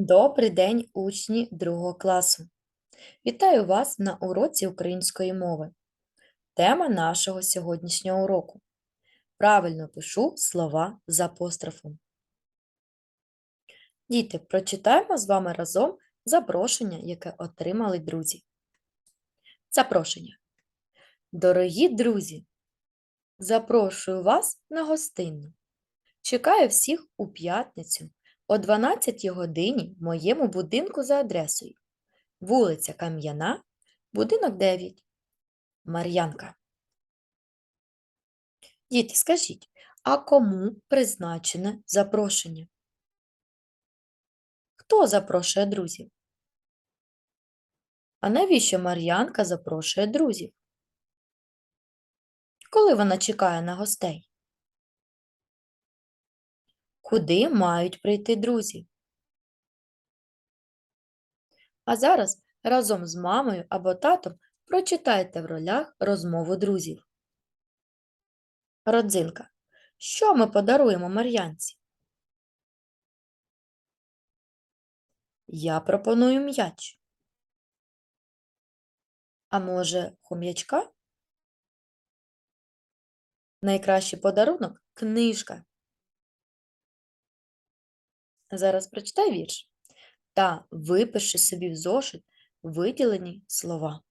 Добрий день, учні другого класу. Вітаю вас на уроці української мови. Тема нашого сьогоднішнього уроку. Правильно пишу слова з апострофом. Діти, прочитаємо з вами разом запрошення, яке отримали друзі. Запрошення. Дорогі друзі, запрошую вас на гостинну. Чекаю всіх у п'ятницю о 12 годині в моєму будинку за адресою. Вулиця Кам'яна, будинок 9. Мар'янка. Діти, скажіть, а кому призначене запрошення? Хто запрошує друзів? А навіщо Мар'янка запрошує друзів? Коли вона чекає на гостей? Куди мають прийти друзі? А зараз разом з мамою або татом прочитайте в ролях розмову друзів. Родзинка. Що ми подаруємо Мар'янці? Я пропоную м'яч. А може, хом'ячка? Найкращий подарунок книжка. Зараз прочитай вірш та випиши собі в зошит виділені слова.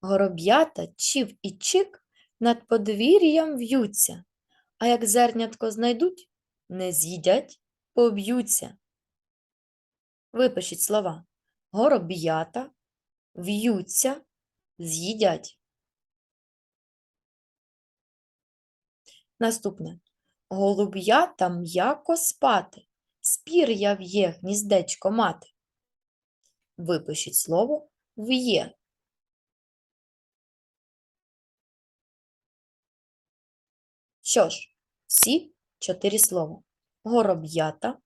Гороб'ята чів і чик над подвір'ям в'ються, а як зернятко знайдуть, не з'їдять, поб'ються. Випишіть слова. Гороб'ята в'ються, з'їдять. Наступне. Голуб'ята м'яко спати, спір'я в'є гніздечко мати. Випишіть слово в'є. Що ж, всі чотири слова. Гороб'ята,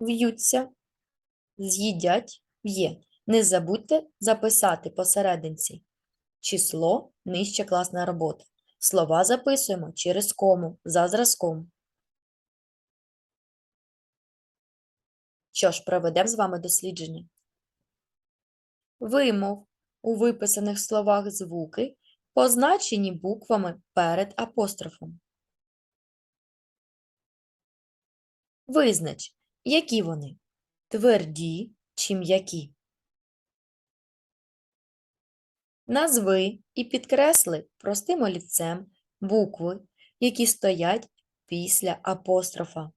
в'ються, з'їдять, в'є. Не забудьте записати посерединці число нижче класна робота. Слова записуємо через кому за зразком. Що ж, проведемо з вами дослідження. Вимов у виписаних словах звуки, позначені буквами перед апострофом. Визнач, які вони тверді чи м'які. Назви і підкресли простим олівцем букви, які стоять після апострофа.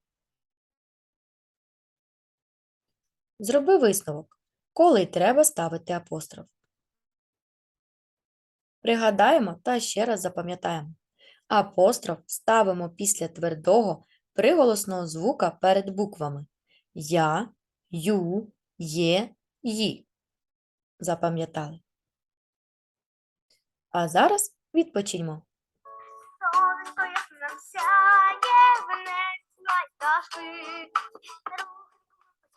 Зроби висновок, коли треба ставити апостроф. Пригадаємо та ще раз запам'ятаємо. Апостроф ставимо після твердого приголосного звука перед буквами Я, Ю, Є, Ї. Запам'ятали. А зараз відпочиньмо. Сонечко сяє, небі пташки.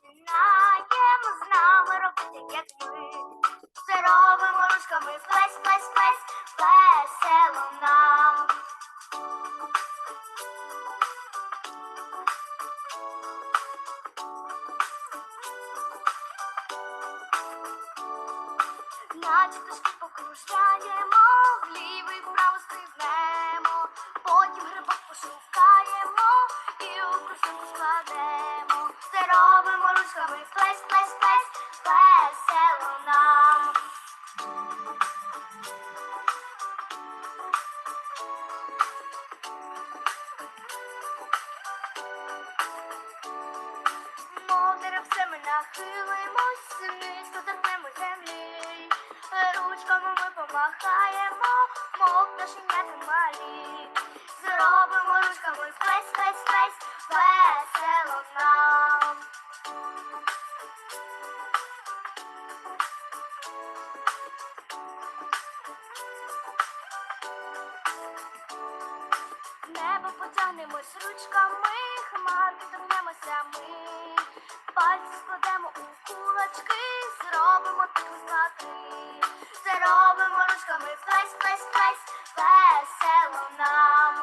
Починаємо з нами робити, як ми. Робимо ручками плесь, плесь, плесь, весело нам. Наче пташки покружляємо, вліво і потім грибок пошукаємо і у кошик складемо. Це робимо ручками ми помахаємо, мов пташенята у кулачки, зробимо таку знаки. Це робимо ручками плесь, плесь, плесь, весело нам.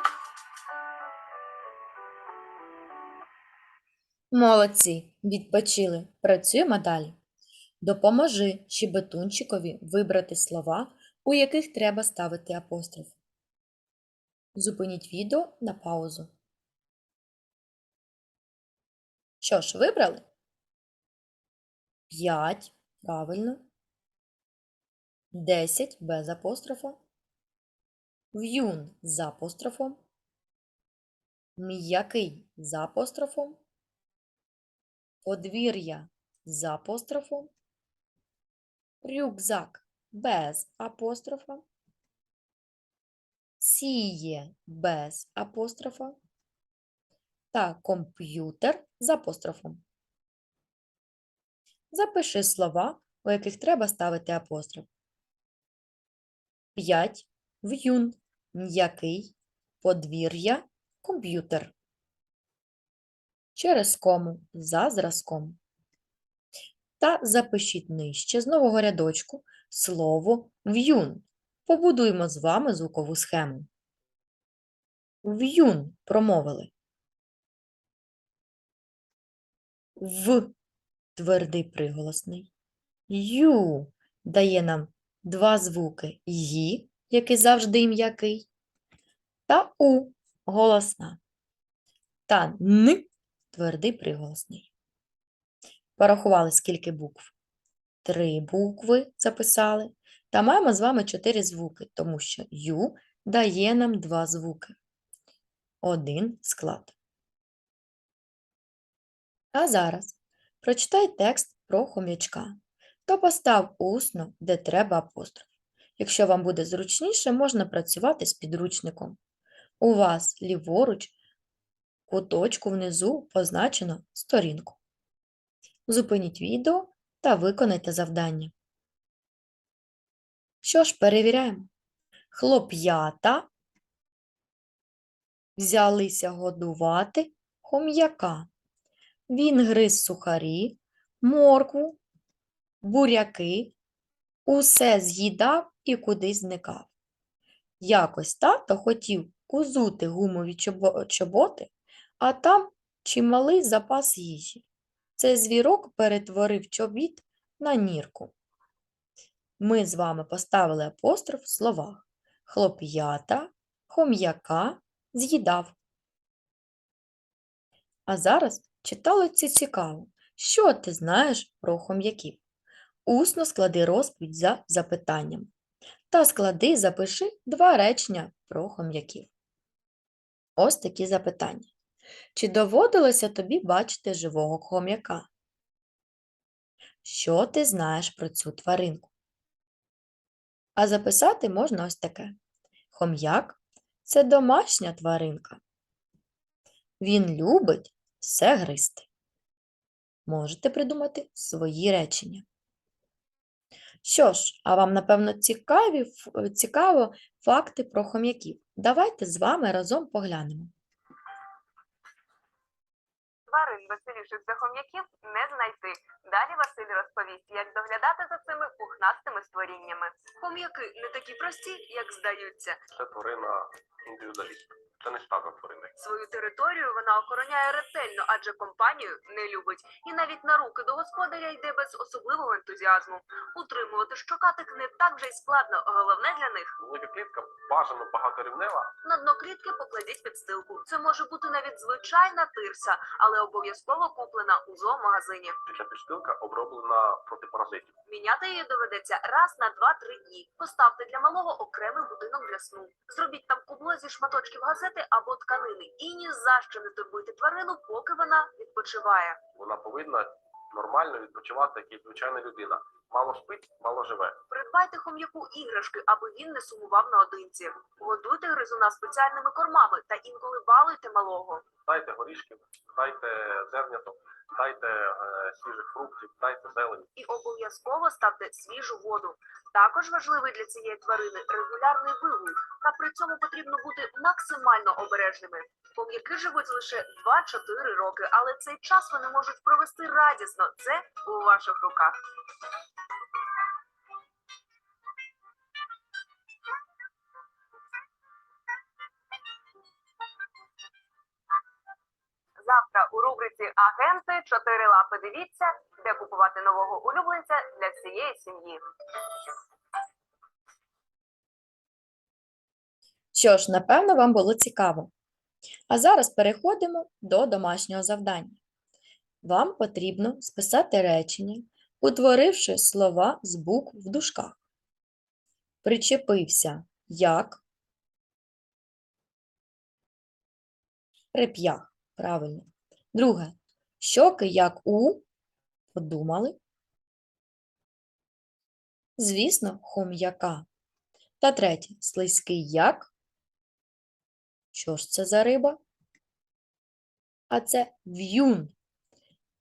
Молодці, відпочили. Працюємо далі. Допоможи щебетунчикові вибрати слова, у яких треба ставити апостроф. Зупиніть відео на паузу. Що ж, вибрали? П'ять. Правильно. Десять без апострофа. В'юн з апострофом. М'який з апострофом. Подвір'я з апострофом. Рюкзак без апострофа. Сіє без апострофа. Та комп'ютер з апострофом. Запиши слова, у яких треба ставити апостроф. 5. В'юн. М'який. Подвір'я. Комп'ютер. Через кому. За зразком. Та запишіть нижче з нового рядочку слово в'юн. Побудуємо з вами звукову схему. В'юн промовили. В твердий приголосний. Ю дає нам два звуки Ї, який завжди м'який, та У голосна. Та Н твердий приголосний. Порахували, скільки букв? Три букви записали. Та маємо з вами чотири звуки, тому що Ю дає нам два звуки. Один склад. А зараз прочитай текст про хом'ячка та постав усно, де треба апостроф. Якщо вам буде зручніше, можна працювати з підручником. У вас ліворуч, куточку внизу позначено сторінку. Зупиніть відео та виконайте завдання. Що ж, перевіряємо. Хлоп'ята взялися годувати хом'яка. Він гриз сухарі, моркву, буряки, усе з'їдав і кудись зникав. Якось тато хотів кузути гумові чоботи, а там чималий запас їжі. Цей звірок перетворив чобіт на нірку. Ми з вами поставили апостроф в словах хлоп'ята, хом'яка, з'їдав. А зараз читалося цікаво. Що ти знаєш про хом'яків? Усно склади розповідь за запитанням. Та склади запиши два речення про хом'яків. Ось такі запитання. Чи доводилося тобі бачити живого хом'яка? Що ти знаєш про цю тваринку? А записати можна ось таке. Хом'як – це домашня тваринка. Він любить все гризти. Можете придумати свої речення. Що ж, а вам, напевно, цікаві, цікаво факти про хом'яків. Давайте з вами разом поглянемо. Тварин веселіших за хом'яків не знайти. Далі Василь розповість, як доглядати за цими пухнастими створіннями. Хом'яки не такі прості, як здаються. Це тварина індивідуаліст. Це не стадна тварина. Свою територію вона охороняє ретельно, адже компанію не любить. І навіть на руки до господаря йде без особливого ентузіазму. Утримувати щокатик не так вже й складно. Головне для них Велика клітка бажано багаторівнева. на дно клітки покладіть підстилку. Це може бути навіть звичайна тирса, але обов'язково куплена у зоомагазині. Ця підстилка оброблена проти паразитів. Міняти її доведеться раз на 2-3 дні. Поставте для малого окремий будинок для сну. Зробіть там кубло зі шматочків газети або тканини. І ні за що не турбуйте тварину, поки вона відпочиває. Вона повинна нормально відпочивати, як і звичайна людина. Мало спить, мало живе. Придбайте хом'яку іграшки, аби він не сумував наодинці. Годуйте гризуна спеціальними кормами та інколи балуйте малого. Дайте горішків, дайте зерняток, дайте е, свіжих фруктів, дайте зелень. І обов'язково ставте свіжу воду. Також важливий для цієї тварини регулярний вигул, та при цьому потрібно бути максимально обережними. Хом'яки живуть лише 2-4 роки, але цей час вони можуть провести радісно. Це у ваших руках. Завтра у рубриці Агенти чотири лапи. Дивіться, де купувати нового улюбленця для всієї сім'ї. Що ж, напевно, вам було цікаво. А зараз переходимо до домашнього завдання. Вам потрібно списати речення, утворивши слова з букв в дужках. Причепився як. Реп'ях. Правильно. Друге. Щоки як у. Подумали. Звісно, хом'яка. Та третє. Слизький як. Що ж це за риба? А це в'юн.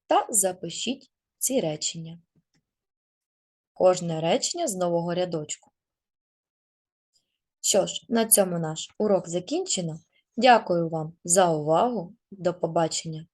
Та запишіть ці речення. Кожне речення з нового рядочку. Що ж, на цьому наш урок закінчено. Дякую вам за увагу. До побачення!